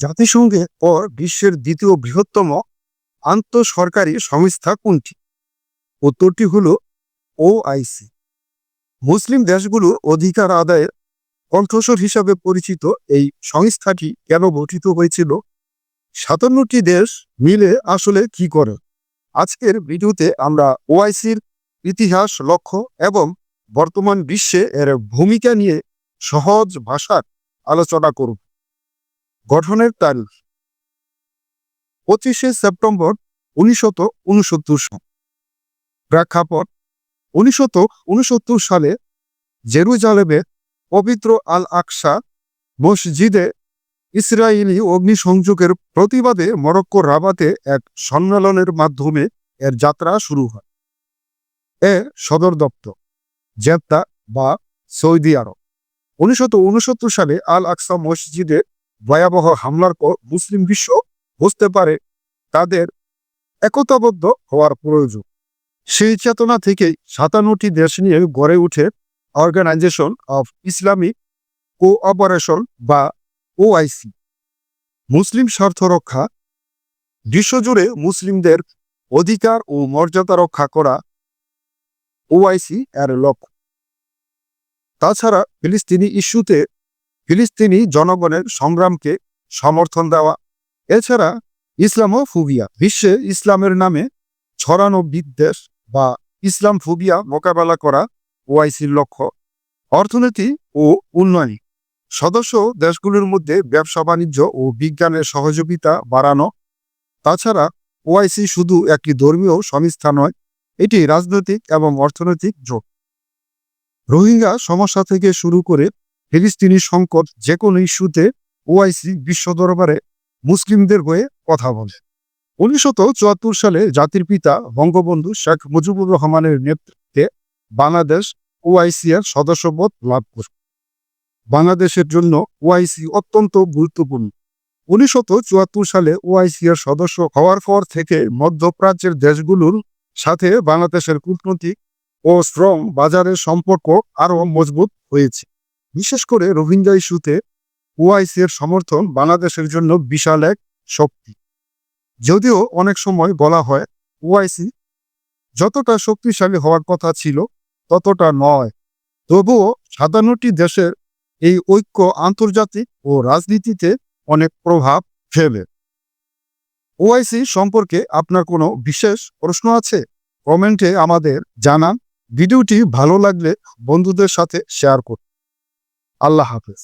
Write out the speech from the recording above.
জাতিসংঘের পর বিশ্বের দ্বিতীয় বৃহত্তম আন্তঃসরকারি সংস্থা কোনটি? উত্তরটি হলো ওআইসি মুসলিম দেশগুলোর অধিকার আদায়ের কণ্ঠস্বর হিসাবে পরিচিত এই সংস্থাটি কেন গঠিত হয়েছিল? সাতান্নটি দেশ মিলে আসলে কি করে? আজকের ভিডিওতে আমরা ওআইসির ইতিহাস, লক্ষ্য এবং বর্তমান বিশ্বে এর ভূমিকা নিয়ে সহজ ভাষার আলোচনা করব। গঠনের তারিখ। পঁচিশে সেপ্টেম্বর উনিশশত উনসত্তর সাল। প্রেক্ষাপট, উনিশশত উনসত্তর সালে জেরুজালেমে পবিত্র আল আকসা মসজিদে ইসরায়েলি অগ্নিসংযোগের প্রতিবাদে মরক্কো রাবাতে এক সম্মেলনের মাধ্যমে এর যাত্রা শুরু হয়। এ সদর দপ্তর, জেদ্দা বা সৌদি আরব। উনসত্তর সালে আল আকসা মসজিদে ভয়াবহ হামলার পর মুসলিম বিশ্ব বুঝতে পারে তাদের একতাবদ্ধ হওয়ার প্রয়োজন। সেই চেতনা থেকেই সাতান্নটি দেশ নিয়ে গড়ে উঠে অর্গানাইজেশন অফ ইসলামিক কোঅপারেশন বা ওআইসি মুসলিম স্বার্থ রক্ষা, বিশ্বজুড়ে মুসলিমদের অধিকার ও মর্যাদা রক্ষা করা ওআইসি এর লক্ষ্য। তাছাড়া ফিলিস্তিনি ইস্যুতে ফিলিস্তিনি জনগণের সংগ্রামকে সমর্থন দেওয়া। এছাড়া ইসলামোফোবিয়া, বিশ্বে ইসলামের নামে ছড়ানো বিদ্বেষ বা ইসলাম ফুবিয়া মোকাবেলা করা ওআইসির লক্ষ্য। অর্থনীতি ও উন্নয়ন সদস্য দেশগুলির মধ্যে ব্যবসা বাণিজ্য ও বিজ্ঞানের সহযোগিতা বাড়ানো। তাছাড়া ওআইসি শুধু একটি ধর্মীয় সংস্থা নয়, এটি রাজনৈতিক এবং অর্থনৈতিক জোট। রোহিঙ্গা সমস্যা থেকে শুরু করে ফিলিস্তিনি সংকট যে কোনো ইস্যুতে ওআইসি বিশ্ব দরবারে মুসলিমদের হয়ে কথা বলে। উনিশশত চুয়াত্তর সালে জাতির পিতা বঙ্গবন্ধু শেখ মুজিবুর রহমানের নেতৃত্বে বাংলাদেশ ওআইসি এর সদস্যপদ লাভ করে। বাংলাদেশের জন্য ওআইসি অত্যন্ত গুরুত্বপূর্ণ। উনিশশত চুয়াত্তর সালে ওআইসি এর সদস্য হওয়ার পর থেকে মধ্যপ্রাচ্যের দেশগুলোর সাথে বাংলাদেশের কূটনৈতিক ও শ্রম বাজারের সম্পর্ক আরও মজবুত হয়েছে। বিশেষ করে রোহিঙ্গা ইস্যুতে ওআইসি এর সমর্থন বাংলাদেশের জন্য বিশাল এক শক্তি। যদিও অনেক সময় বলা হয় ওআইসি যতটা শক্তিশালী হওয়ার কথা ছিল ততটা নয়। তবুও সাতান্নটি দেশের এই ঐক্য আন্তর্জাতিক ও রাজনীতিতে অনেক প্রভাব ফেলে। ওআইসি সম্পর্কে আপনার কোনো বিশেষ প্রশ্ন আছে? কমেন্টে আমাদের জানান। ভিডিওটি ভালো লাগলে বন্ধুদের সাথে শেয়ার করুন। আল্লাহ হাফেজ।